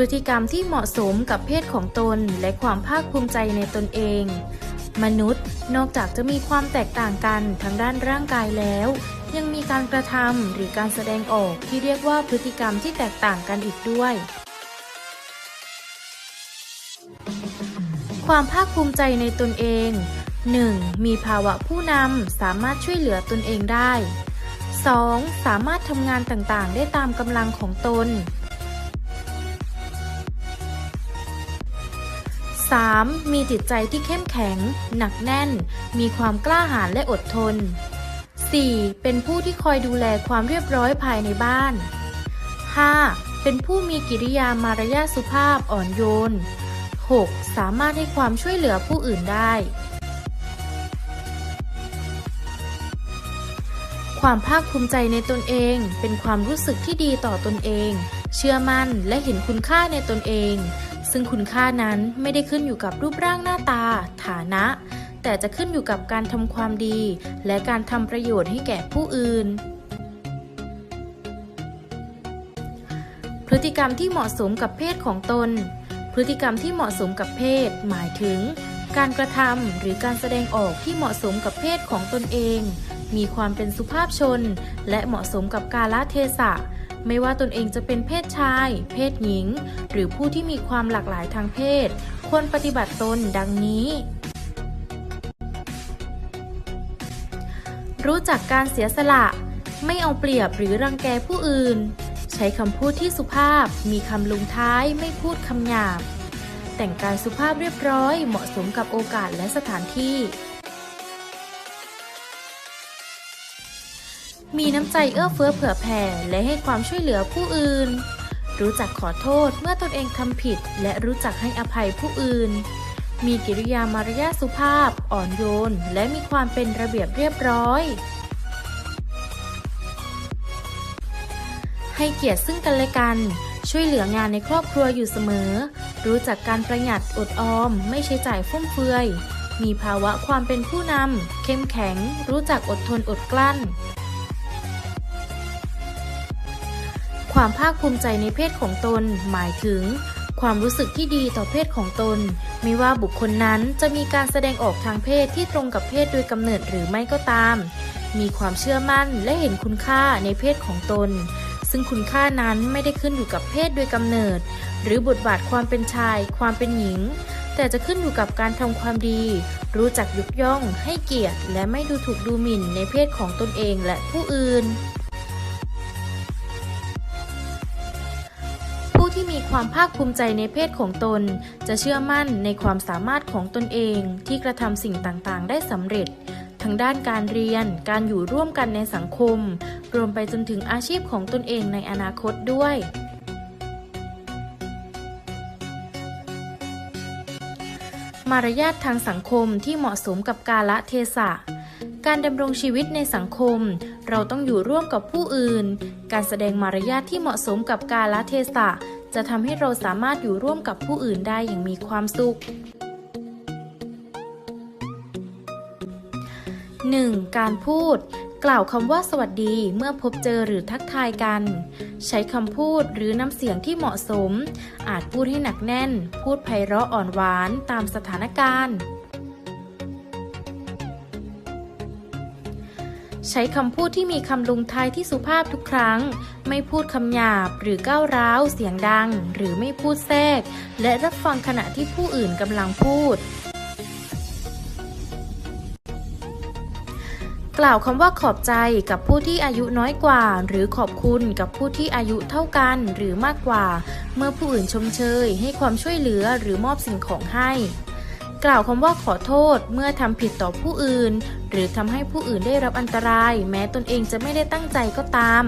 พฤติกรรมที่เหมาะสมกับเพศของตนและความภาคภูมิใจในตนเอง มนุษย์นอกจากจะมีความแตกต่างกันทางด้านร่างกายแล้ว ยังมีการกระทำหรือการแสดงออกที่เรียกว่าพฤติกรรมที่แตกต่างกันอีกด้วย ความภาคภูมิใจในตนเอง 1. มีภาวะผู้นำสามารถช่วยเหลือตนเองได้ 2. สามารถทำงานต่างๆ ได้ตามกำลังของตน 3. มีจิตใจที่เข้มแข็ง หนักแน่น มีความกล้าหาญและอดทน 4. เป็นผู้ที่คอยดูแลความเรียบร้อยภายในบ้าน 5. เป็นผู้มีกิริยามารยาสุภาพอ่อนโยน 6. สามารถให้ความช่วยเหลือผู้อื่นได้ ความภาคภูมิใจในตนเอง เป็นความรู้สึกที่ดีต่อตนเอง เชื่อมั่นและเห็นคุณค่าในตนเอง ซึ่งคุณค่านั้นไม่ได้ขึ้นอยู่กับรูปร่างหน้าตา ฐานะ แต่จะขึ้นอยู่กับการทำความดี และการทำประโยชน์ให้แก่ผู้อื่น พฤติกรรมที่เหมาะสมกับเพศของตน พฤติกรรมที่เหมาะสมกับเพศ หมายถึง การกระทำหรือการแสดงออกที่เหมาะสมกับเพศของตนเอง มีความเป็นสุภาพชน และเหมาะสมกับกาลเทศะ ไม่ว่าตนเองจะเป็นเพศชาย เพศหญิง หรือผู้ที่มีความหลากหลายทางเพศ ควรปฏิบัติตนดังนี้ รู้จักการเสียสละ ไม่เอาเปรียบหรือรังแกผู้อื่น ใช้คำพูดที่สุภาพ มีคำลงท้ายไม่พูดคำหยาบ แต่งกายสุภาพเรียบร้อย เหมาะสมกับโอกาสและสถานที่ มีน้ำใจเอื้อเฟื้อเผื่อแผ่และให้ความช่วยเหลือผู้อื่น รู้จักขอโทษเมื่อตนเองทำผิด และรู้จักให้อภัยผู้อื่น มีกิริยามารยาทสุภาพ อ่อนโยน และมีความเป็นระเบียบเรียบร้อย ให้เกียรติซึ่งกันและกัน ช่วยเหลืองานในครอบครัวอยู่เสมอ รู้จักการประหยัดอดออม ไม่ใช้จ่ายฟุ่มเฟือยมีภาวะความเป็นผู้นำ เข้มแข็ง รู้จักอดทนอดกลั้น ความภาคภูมิใจในเพศของตน หมายถึง ความรู้สึกที่ดีต่อเพศของตน ไม่ว่าบุคคลนั้นจะมีการแสดงออกทางเพศที่ตรงกับเพศโดยกำเนิดหรือไม่ก็ตาม มีความเชื่อมั่นและเห็นคุณค่าในเพศของตน ซึ่งคุณค่านั้นไม่ได้ขึ้นอยู่กับเพศโดยกำเนิด หรือบทบาทความเป็นชาย ความเป็นหญิง แต่จะขึ้นอยู่กับการทำความดี รู้จักยุกย่อง ให้เกียรติ และไม่ดูถูกดูหมิ่นในเพศของตนเองและผู้อื่น ที่มีความภาคภูมิใจในเพศของตน จะเชื่อมั่นในความสามารถของตนเองที่กระทำสิ่งต่างๆ ได้สำเร็จ ทั้งด้านการเรียน การอยู่ร่วมกันในสังคม รวมไปจนถึงอาชีพของตนเองในอนาคตด้วยมารยาททางสังคมที่เหมาะสมกับกาลเทศะ การดำรงชีวิตในสังคม เราต้องอยู่ร่วมกับผู้อื่น การแสดงมารยาทที่เหมาะสมกับกาลเทศะ จะทำให้เราสามารถอยู่ร่วมกับผู้อื่นได้อย่างมีความสุข 1. การพูด กล่าวคำว่าสวัสดีเมื่อพบเจอหรือทักทายกัน ใช้คำพูดหรือน้ำเสียงที่เหมาะสม อาจพูดให้หนักแน่น พูดไพเราะอ่อนหวานตามสถานการณ์ ใช้คำพูดที่มีคำลงท้ายที่สุภาพทุกครั้ง ไม่พูดคำหยาบหรือก้าวร้าว เสียงดัง หรือไม่พูดแทรก และรับฟังขณะที่ผู้อื่นกำลังพูด กล่าวคำว่าขอบใจกับผู้ที่อายุน้อยกว่า หรือขอบคุณกับผู้ที่อายุเท่ากันหรือมากกว่า เมื่อผู้อื่นชมเชย ให้ความช่วยเหลือหรือมอบสิ่งของให้ กล่าวคำว่าขอโทษเมื่อทำผิดต่อผู้อื่น หรือทำให้ผู้อื่นได้รับอันตราย แม้ตนเองจะไม่ได้ตั้งใจก็ตาม